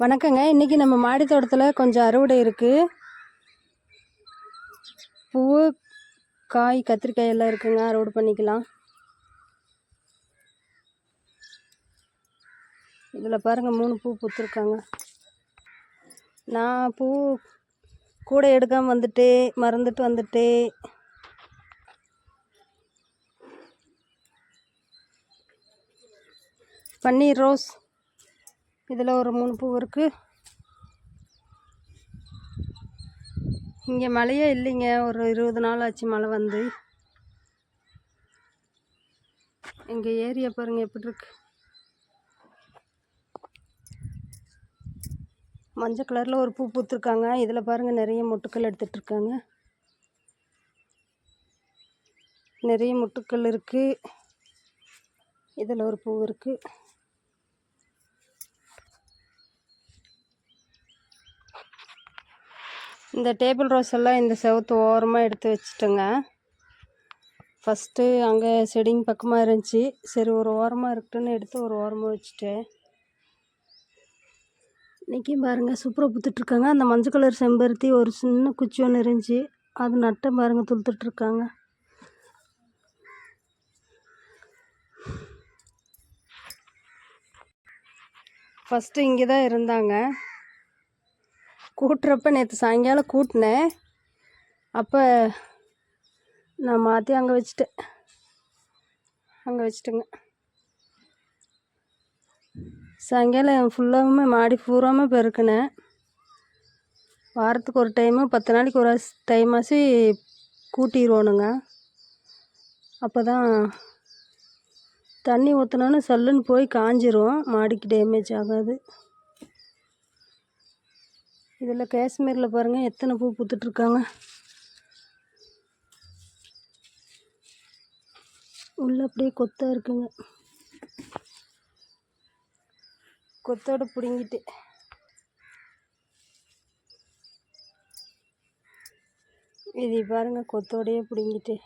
வணக்கங்க. இன்றைக்கி நம்ம மாடி தோட்டத்தில் கொஞ்சம் அறுவடை இருக்குது பூ காய் கத்திரிக்காய் எல்லாம் இருக்குங்க. அறுவடை பண்ணிக்கலாம். இதில் பாருங்கள் மூணு பூ பூத்துருக்காங்க. நான் பூ கூட எடுக்காமல் வந்துட்டே மறந்துட்டு வந்துட்டே பன்னீர் ரோஸ். இதில் ஒரு மூணு பூ இருக்குது இங்கே மழையே இல்லைங்க. ஒரு இருபது நாள் ஆச்சு மழை வந்து. எங்கள் ஏரியா பாருங்கள் எப்படி இருக்கு. மஞ்சள் கலரில் ஒரு பூ பூத்துருக்காங்க. இதில் பாருங்கள் நிறைய மொட்டுக்கள் எடுத்துகிட்ருக்காங்க நிறைய முட்டுக்கள் இருக்குது இதில் ஒரு பூ இருக்குது இந்த டேபிள் ரோஸ் எல்லாம் இந்த செவத்து ஓரமாக எடுத்து வச்சுட்டேங்க. ஃபஸ்ட்டு அங்கே செடிங்க பக்கமாக இருந்துச்சு. சரி ஒரு ஓரமாக இருக்குன்னு எடுத்து ஒரு ஓரமாக வச்சுட்டேன். இன்றைக்கும் பாருங்கள் சூப்பராக பூத்துட்ருக்காங்க அந்த மஞ்சள் கலர் செம்பருத்தி ஒரு சின்ன குச்சி ஒன்று இருந்துச்சு. அது நட்டை பாருங்கள் துளுத்துட்ருக்காங்க ஃபஸ்ட்டு இங்கே தான் இருந்தாங்க. கூட்டுறப்ப நேற்று சாயங்காலம் கூட்டினேன். அப்போ நான் மாற்றி அங்கே வச்சுட்டேன். அங்கே வச்சுட்டேங்க. சாயங்காலம் ஃபுல்லாகவுமே மாடி பூராமல் பெருக்கினேன். வாரத்துக்கு ஒரு டைமு பத்து நாளைக்கு ஒரு டைமாச்சு கூட்டிடுவோனுங்க அப்போ தான் தண்ணி ஊற்றினோன்னு சல்லுன்னு போய் காஞ்சிரும். மாடிக்கு டேமேஜ் ஆகாது. இதில் காஷ்மீரில் பாருங்கள் எத்தனை பூ பூத்துட்ருக்காங்க. உள்ள அப்படியே கொத்தாக இருக்குங்க. கொத்தோட பிடுங்கிட்டு. இது பாருங்க கொத்தோடையே பிடுங்கிட்டு.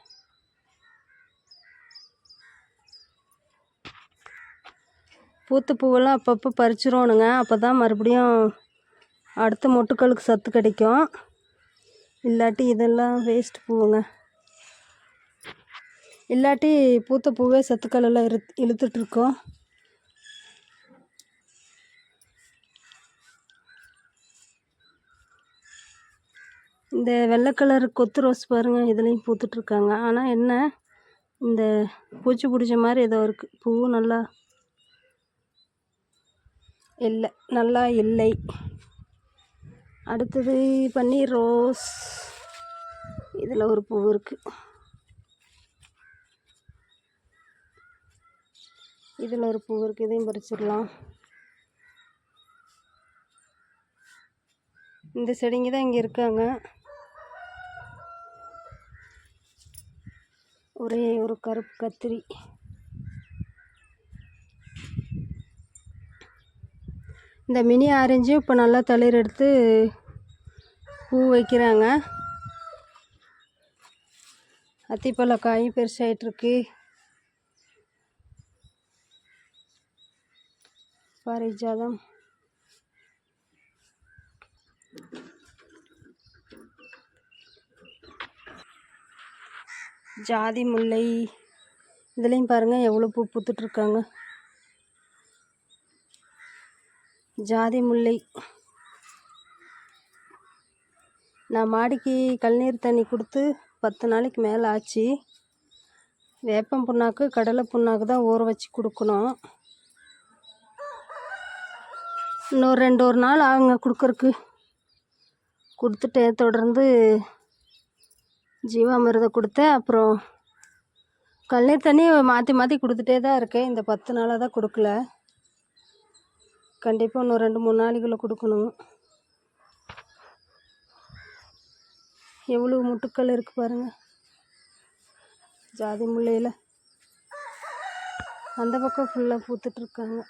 பூத்த பூவெல்லாம் அப்பப்போ பறிச்சிரோணுங்க அப்போ தான் மறுபடியும் அடுத்த மொட்டுக்களுக்கு சத்து கிடைக்கும். இல்லாட்டி இதெல்லாம் வேஸ்ட் பூவுங்க. இல்லாட்டி பூத்த பூவே சத்துக்களெல்லாம் இரு இழுத்துட்ருக்கோம் இந்த வெள்ளை கலர் கொத்து ரோஸ் பாருங்கள் இதுலேயும் பூத்துட்ருக்காங்க ஆனால் என்ன இந்த பூச்சி பிடிச்ச மாதிரி ஏதோ இருக்குது பூ நல்லா இல்லை நல்லா இல்லை. அடுத்தது பன்னீர் ரோஸ். இதில் ஒரு பூ இருக்குது இதில் ஒரு பூ இருக்குது இதையும் பறிச்சிடலாம். இந்த செடிங்க தான் இங்கே இருக்காங்க. ஒரே ஒரு கருப்பு கத்திரி. இந்த மினி ஆரஞ்சு இப்போ நல்லா தளிர் எடுத்து பூ வைக்கிறாங்க. அத்திப்பழ காயும் பெருசாகிட்ருக்கு பாரிஜாதம். ஜாதி முல்லை. இதுலேயும் பாருங்கள் எவ்வளோ பூ பூத்துட்ருக்காங்க ஜாதி முல்லை. நான் மாடிக்கு கழுநீர் தண்ணி கொடுத்து பத்து நாளைக்கு மேலே ஆச்சு. வேப்பம் புண்ணாக்கு கடலை புண்ணாக்கு தான் ஊற வச்சு கொடுக்கணும். இன்னொரு ரெண்டு ஒரு நாள் ஆகுங்க கொடுக்கறக்கு. கொடுத்துட்டேன். தொடர்ந்து ஜீவாமிர்தம் கொடுத்தேன். அப்புறம் கழுநீர் தண்ணி மாற்றி மாற்றி கொடுத்துட்டே தான் இருக்கேன். இந்த பத்து நாளாக தான் கொடுக்கல. கண்டிப்பாக இன்னும் ரெண்டு மூணு நாளைக்குள்ளே கொடுக்கணும். எவ்வளோ முட்டுக்கள் இருக்குது பாருங்கள் ஜாதி முல்லையில் அந்த பக்கம் ஃபுல்லாக பூத்துட்ருக்காங்க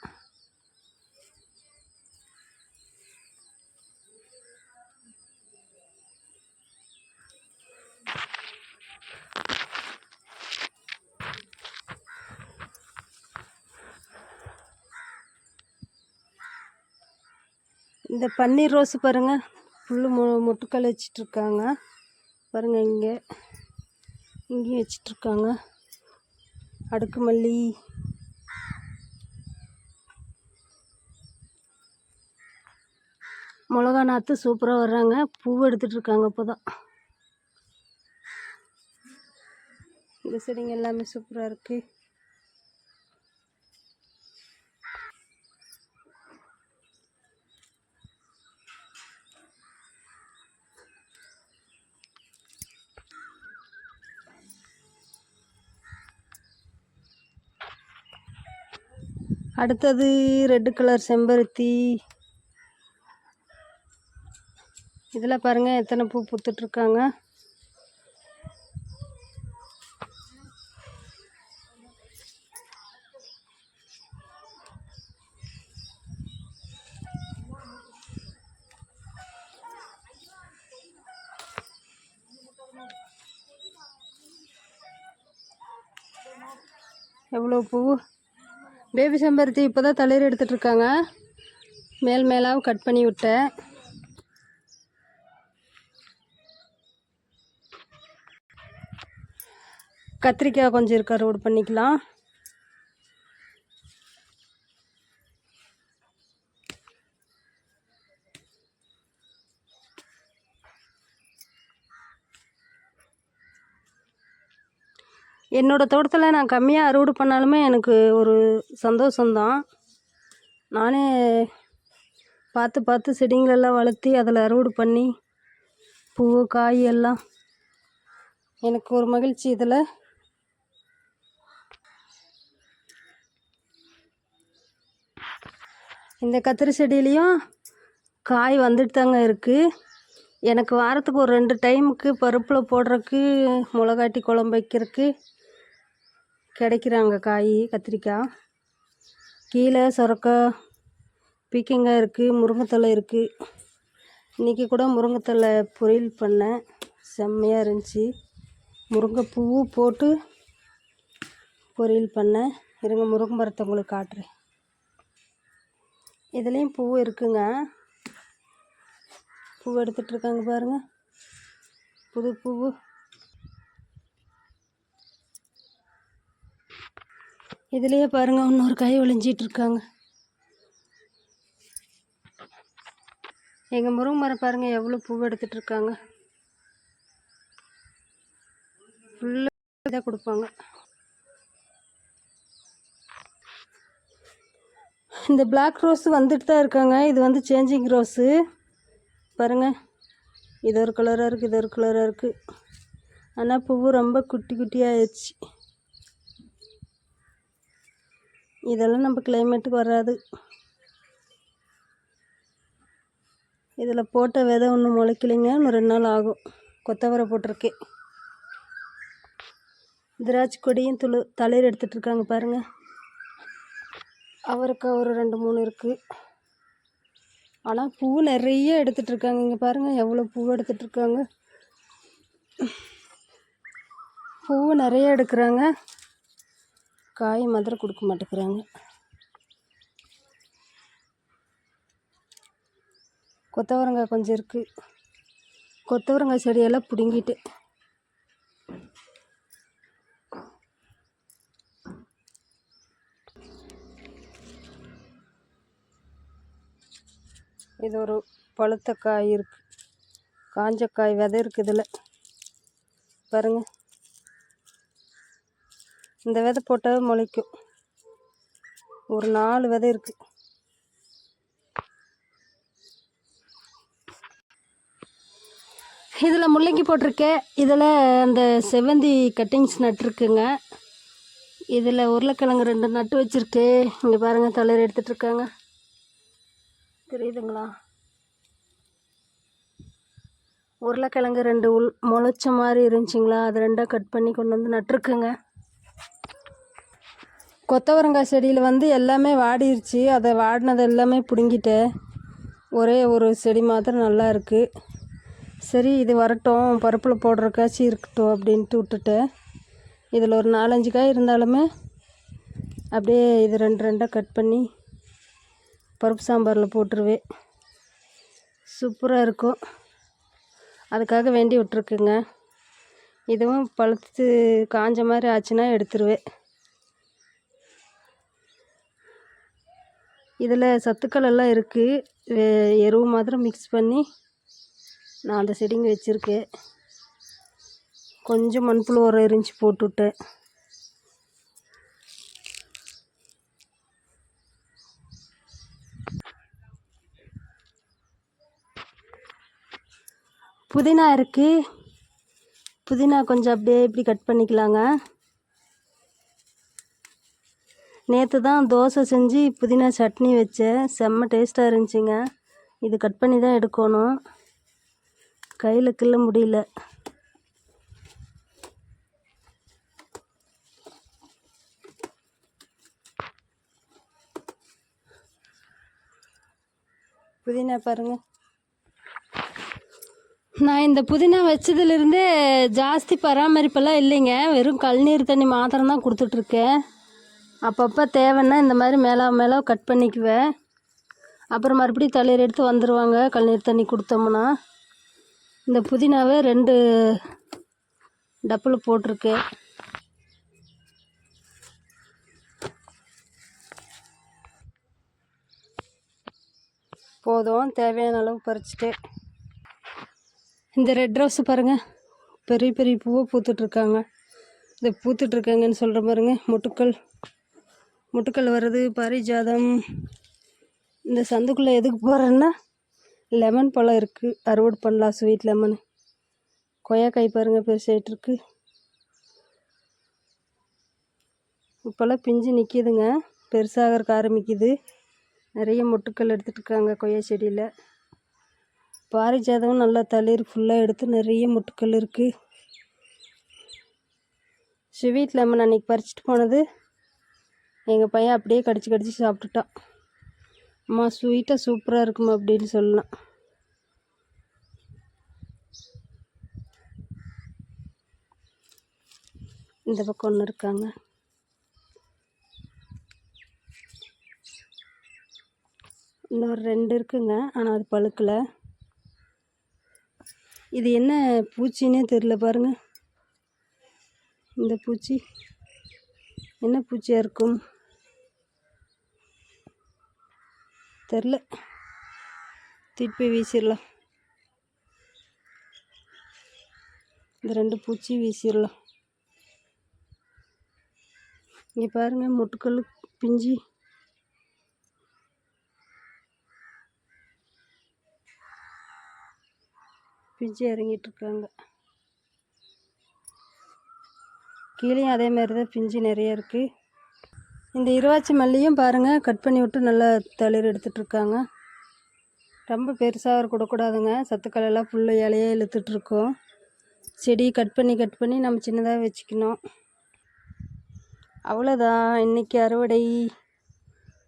இந்த பன்னீர் ரோஸ் பாருங்கள் புல்லு மொ மொட்டுக்கள் வச்சிட்ருக்காங்க. பாருங்கள் இங்கே. இங்கேயும் வச்சிட்ருக்காங்க. அடுக்கு மல்லி. மிளகா நாற்று சூப்பராக வர்றாங்க. பூ எடுத்துட்ருக்காங்க இப்போ தான் இந்த செடிங்க எல்லாமே சூப்பராக இருக்குது அடுத்தது ரெட்டு கலர் செம்பருத்தி. இதில் பாருங்கள் எத்தனை பூ பூத்துட்ருக்காங்க. எவ்வளோ பூ? பேபி செம்பருத்தி இப்போ தான் தளிர் எடுத்துட்ருக்காங்க மேல் மேலாக கட் பண்ணி விட்டேன். கத்திரிக்காய் கொஞ்சம் இருக்கா ரோடு பண்ணிக்கலாம். என்னோடய தோட்டத்தில் நான் கம்மியாக அறுவடை பண்ணாலுமே எனக்கு ஒரு சந்தோஷந்தான் நானே பார்த்து பார்த்து செடிங்களெல்லாம் வளர்த்தி அதில் அறுவடை பண்ணி பூ காய் எல்லாம் எனக்கு ஒரு மகிழ்ச்சி இதில். இந்த கத்திரி செடியிலையும் காய் வந்துட்டு தாங்க இருக்குது எனக்கு வாரத்துக்கு ஒரு ரெண்டு டைமுக்கு பருப்பில் போடுறதுக்கு மிளகாட்டி குழம்பு வைக்கிறதுக்கு கிடைக்கிறாங்க காய் கத்திரிக்காய். கீழே சொரக்காய் பீக்கங்காய் இருக்குது முருங்கைத்தலை இருக்குது இன்றைக்கி கூட முருங்கைத்தலை பொரியல் பண்ணேன். செம்மையாக இருந்துச்சு. முருங்கைப்பூ போட்டு பொரியல் பண்ணேன். இருங்க முருங்கை மரத்தை உங்களுக்கு காட்டுறேன். இதுலேயும் பூ இருக்குங்க. பூ எடுத்துகிட்ருக்காங்க பாருங்கள் புது பூவு. இதுலேயே பாருங்கள் இன்னொரு காய் விளைஞ்சிட்டு இருக்காங்க எங்கள் முருங்கை மரம் பாருங்கள் எவ்வளோ பூ எடுத்துகிட்டு இருக்காங்க ஃபுல்லாக இதாக கொடுப்பாங்க. இந்த பிளாக் ரோஸ் வந்துட்டு தான் இருக்காங்க. இது வந்து சேஞ்சிங் ரோஸு பாருங்கள் இது ஒரு கலராக இருக்குது இது ஒரு கலராக இருக்குது ஆனால் பூவு ரொம்ப குட்டி குட்டியாக ஆயிடுச்சு. இதெல்லாம் நம்ம கிளைமேட்டுக்கு வராது. இதில் போட்ட விதை ஒன்றும் முளைக்கலைங்க. இன்னும் ரெண்டு நாள் ஆகும். கொத்தவரை போட்டிருக்கேன். திராட்சை கொடியும் துளு தலையில் எடுத்துகிட்ருக்காங்க பாருங்கள் அவரைக்காய் ஒரு ரெண்டு மூணு இருக்குது ஆனால் பூ நிறைய எடுத்துகிட்ருக்காங்க இங்கே பாருங்கள் எவ்வளோ பூ எடுத்துகிட்ருக்காங்க பூ நிறைய எடுக்கிறாங்க. காய் மாதிரி கொடுக்க மாட்டேங்கிறாங்க. கொத்தவரங்காய் கொஞ்சம் இருக்குது கொத்தவரங்காய் செடியெல்லாம் பிடுங்கிட்டு. இது ஒரு பழுத்த காய் இருக்குது காஞ்ச காய் விதை இருக்குது இதில். பாருங்கள் இந்த விதை போட்டால் முளைக்கும். ஒரு நாலு விதை இருக்குது இதில் முள்ளங்கி போட்டிருக்கேன். இதில் அந்த செவ்வந்தி கட்டிங்ஸ் நட்டுருக்குங்க இதில் உருளைக்கிழங்கு ரெண்டு நட்டு வச்சுருக்கு. இங்கே பாருங்கள் தளிர் எடுத்துகிட்ருக்காங்க தெரியுதுங்களா? உருளைக்கிழங்கு ரெண்டு உள் முளைச்ச மாதிரி இருந்துச்சிங்களா? அது ரெண்டாக கட் பண்ணி கொண்டு வந்து நட்டுருக்குங்க. கொத்தவரங்காய் செடியில் வந்து எல்லாமே வாடிருச்சு. அதை வாடினது எல்லாமே பிடுங்கிட்டேன் ஒரே ஒரு செடி மாத்திரம் நல்லா இருக்குது சரி இது வரட்டும் பருப்பில் போடுற காய்ச்சி இருக்கட்டும் அப்படின்ட்டு விட்டுட்டேன் இதில் ஒரு நாலஞ்சு காய் இருந்தாலுமே அப்படியே இது ரெண்டு ரெண்டாக கட் பண்ணி பருப்பு சாம்பாரில் போட்டுருவேன் சூப்பராக இருக்கும். அதுக்காக வேண்டி விட்ருக்குங்க இதுவும் பழுத்து காஞ்ச மாதிரி ஆச்சுன்னா எடுத்துருவேன் இதில் சத்துக்கள் எல்லாம் இருக்குது எருவு மாத்திரம் மிக்ஸ் பண்ணி நான் அந்த செடிங்க வச்சுருக்கேன். கொஞ்சம் மண்புழு உரம் இருந்துச்சு போட்டுவிட்டேன் புதினா இருக்குது புதினா கொஞ்சம் அப்படியே இப்படி கட் பண்ணிக்கலாங்க. நேற்று தான் தோசை செஞ்சு புதினா சட்னி வச்சேன் செம்ம டேஸ்ட்டாக இருந்துச்சுங்க. இது கட் பண்ணி தான் எடுக்கணும். கையில் கிள்ள முடியல. புதினா பாருங்கள் நான் இந்த புதினா வச்சதுலேருந்தே ஜாஸ்தி பராமரிப்பெல்லாம் இல்லைங்க. வெறும் கழுநீர் தண்ணி மாத்திரம் தான் கொடுத்துட்ருக்கேன் அப்பப்போ தேவைன்னா இந்த மாதிரி மேலே மேலே கட் பண்ணிக்குவேன் அப்புறம் மறுபடியும் தளிர் எடுத்து வந்துடுவாங்க கழுநீர் தண்ணி கொடுத்தோம்னா. இந்த புதினாவே ரெண்டு டப்பில் போட்டிருக்கு. போதும். தேவையான அளவு பறிச்சுட்டு. இந்த ரெட் ரோஸ் பாருங்கள் பெரிய பெரிய பூவை பூத்துட்ருக்காங்க இந்த பூத்துட்ருக்காங்கன்னு சொல்கிற பாருங்க. முட்டுக்கள். முட்டுக்கல் வர்றது பாரிஜாதம். இந்த சந்துக்குள்ளே எதுக்கு போகிறேன்னா லெமன் பழம் இருக்குது அறுவடை பண்ணலாம் ஸ்வீட் லெமன் கொய்யாக்காய் பாருங்கள் பெருசாகிட்டு இருக்கு இப்போல்லாம் பிஞ்சு நிற்கிதுங்க பெருசாகிறதுக்கு ஆரம்பிக்குது. நிறைய மொட்டுக்கள் எடுத்துகிட்டு இருக்காங்க கொய்யா செடியில். பாரிஜாதமும் நல்லா தளிர் ஃபுல்லாக எடுத்து நிறைய முட்டுக்கள் இருக்குது ஸ்வீட் லெமன் அன்றைக்கி பறிச்சிட்டு போனது. எங்கள் பையன் அப்படியே கடிச்சு கடிச்சு சாப்பிட்டுட்டான். அம்மா ஸ்வீட்டாக சூப்பராக இருக்குமா அப்படின்னு சொல்லலாம் இந்த பக்கம் ஒன்று இருக்காங்க. இன்னொரு ரெண்டு இருக்குங்க ஆனால் அது பழுக்கலை. இது என்ன பூச்சின்னே தெரில பாருங்கள் இந்த பூச்சி. என்ன பூச்சியாக இருக்கும்? தெரில. திருப்பி வீசிடலாம். இந்த ரெண்டு பூச்சி வீசிடலாம். இங்கே பாருங்கள் முட்டுக்கல் பிஞ்சு. பிஞ்சு இறங்கிட்டுருக்காங்க கீழேயும் அதே மாதிரி தான் பிஞ்சு நிறைய இருக்குது இந்த இருவாச்சி மல்லியும் பாருங்கள் கட் பண்ணி விட்டு நல்லா தளிர் எடுத்துகிட்ருக்காங்க ரொம்ப பெருசாக கொடுக்கூடாதுங்க சத்துக்களெல்லாம் ஃபுல்லு இலையே இழுத்துட்ருக்கோம் செடி கட் பண்ணி கட் பண்ணி நம்ம சின்னதாக வச்சுக்கணும். அவ்வளோதான் இன்றைக்கி அறுவடை.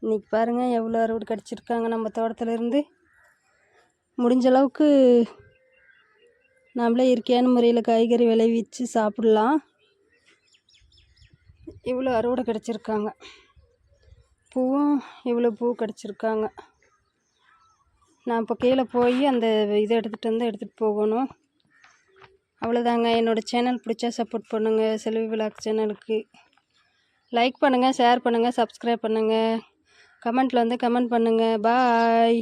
இன்றைக்கி பாருங்கள் எவ்வளோ அறுவடை கிடச்சிருக்காங்க நம்ம தோட்டத்துலேருந்து முடிஞ்ச அளவுக்கு நம்மளே இயற்கையான முறையில் காய்கறி விளைவிச்சு சாப்பிட்லாம். இவ்வளோ அறுவடை கிடச்சிருக்காங்க. பூவும் இவ்வளோ பூ கிடச்சிருக்காங்க. நான் இப்போ கீழே போய் அந்த இதை எடுத்துகிட்டு வந்து எடுத்துகிட்டு போகணும். அவ்வளோதாங்க. என்னோடய சேனல் பிடிச்சா சப்போர்ட் பண்ணுங்கள் செல்வி விளாக் சேனலுக்கு லைக் பண்ணுங்கள் ஷேர் பண்ணுங்கள் சப்ஸ்கிரைப் பண்ணுங்கள் கமெண்ட்டில் வந்து கமெண்ட் பண்ணுங்கள் பாய்.